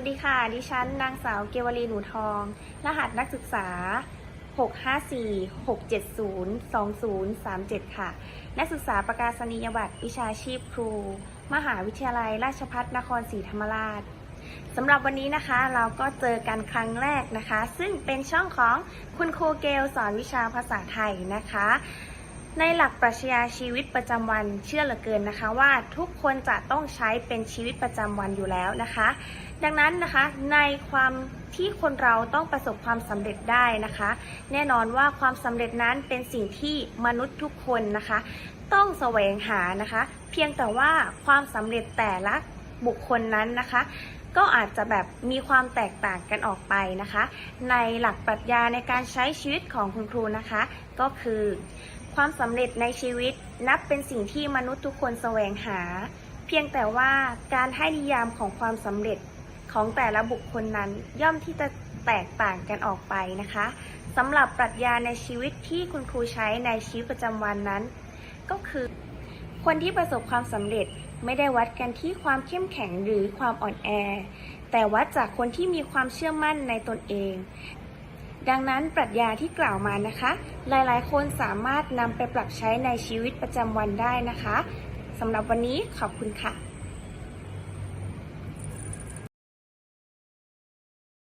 วัสดีค่ะ ดิฉันนางสาวเกวลีหนูทอง รหัสนักศึกษา 654-670-2037 ค่ะ นักศึกษาประกาศนียบัตรวิชาชีพครู มหาวิทยาลัยราชภัฏนครศรีธรรมราชสำหรับวันนี้นะคะเราก็เจอกันครั้งแรกนะคะ ซึ่งเป็นช่องของคุณครูเกลสอนวิชาภาษาไทยนะคะ ในหลักปรัชญาชีวิตประจำวันเชื่อเหลือเกินนะคะว่าทุกคนจะต้องใช้เป็นชีวิตประจำวันอยู่แล้วนะคะ ดังนั้นนะคะในความที่คนเราต้องประสบความสำเร็จได้นะคะ แน่นอนว่าความสำเร็จนั้นเป็นสิ่งที่มนุษย์ทุกคนนะคะ ต้องแสวงหานะคะ เพียงแต่ว่าความสำเร็จแต่ละบุคคลนั้นนะคะก็อาจจะแบบมีความแตกต่างกันออกไปนะคะ ในหลักปรัชญาในการใช้ชีวิตของคุณครูนะคะ ก็คือ ความสำเร็จในชีวิตนับเป็นสิ่งที่มนุษย์ทุกคนแสวงหา เพียงแต่ว่าการให้นิยามของความสำเร็จของแต่ละบุคคลนั้นย่อมที่จะแตกต่างกันออกไปนะคะสำหรับปรัชญาในชีวิตที่คุณครูใช้ในชีวิตประจำวันนั้น ก็คือ คนที่ประสบความสำเร็จไม่ได้วัดกันที่ความเข้มแข็งหรือความอ่อนแอ แต่วัดจากคนที่มีความเชื่อมั่นในตนเอง ดังนั้นปรัชญาที่กล่าวมานะคะ หลายๆ คนสามารถนำไปปรับใช้ในชีวิตประจำวันได้นะคะสำหรับวันนี้ขอบคุณค่ะ